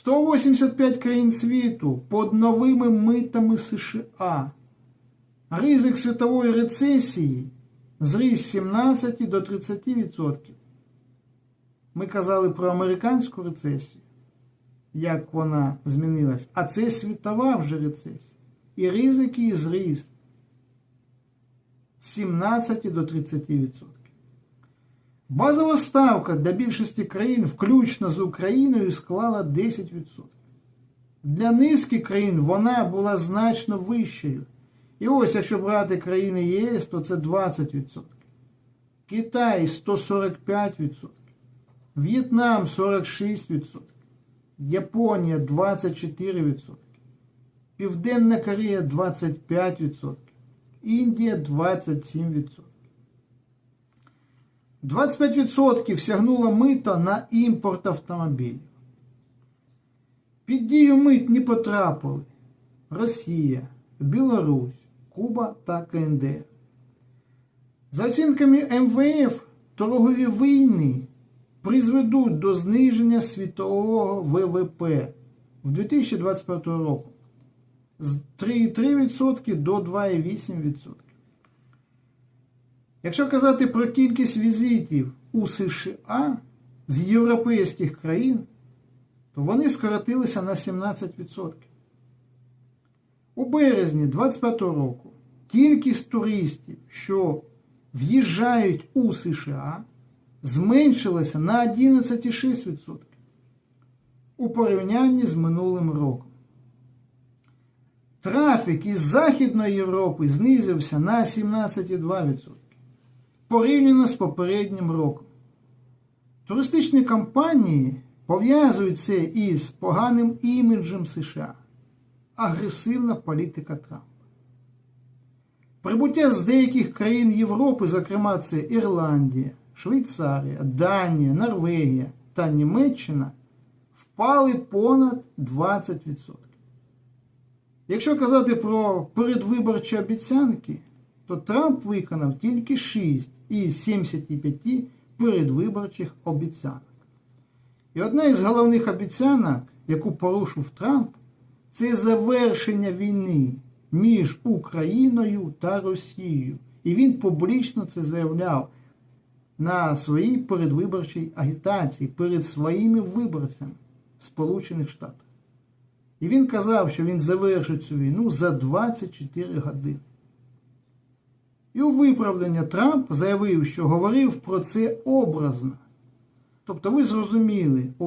185 країн світу під новими митами США. Ризик світової рецесії зріс з 17 до 30%. Ми казали про американську рецесію, як вона змінилась, а це світова вже рецесія. І ризик її зріс з 17 до 30%. Базова ставка для більшості країн, включно з Україною, склала 10%. Для низки країн вона була значно вищою. І ось, якщо брати країни ЄС, то це 20%. Китай 145%. В'єтнам 46%. Японія 24%. Південна Корея 25%. Індія 27%. 25% сягнуло мито на імпорт автомобілів. Під дію мит не потрапили Росія, Білорусь, Куба та КНДР. За оцінками МВФ, торгові війни призведуть до зниження світового ВВП в 2025 року з 3,3% до 2,8%. Якщо казати про кількість візитів у США з європейських країн, то вони скоротилися на 17%. У березні 2025 року кількість туристів, що в'їжджають у США, зменшилася на 11,6% у порівнянні з минулим роком. Трафік із Західної Європи знизився на 17,2% порівняно з попереднім роком. Туристичні компанії пов'язують це із поганим іміджем США, агресивна політика Трампа. Прибуття з деяких країн Європи, зокрема це Ірландія, Швейцарія, Данія, Норвегія та Німеччина, впали понад 20%. Якщо казати про передвиборчі обіцянки, то Трамп виконав тільки 6 із 75 передвиборчих обіцянок. І одна із головних обіцянок, яку порушив Трамп, це завершення війни між Україною та Росією. І він публічно це заявляв на своїй передвиборчій агітації перед своїми виборцями в Сполучених Штатах. І він казав, що він завершить цю війну за 24 години. І у виправлення Трамп заявив, що говорив про це образно. Тобто ви зрозуміли.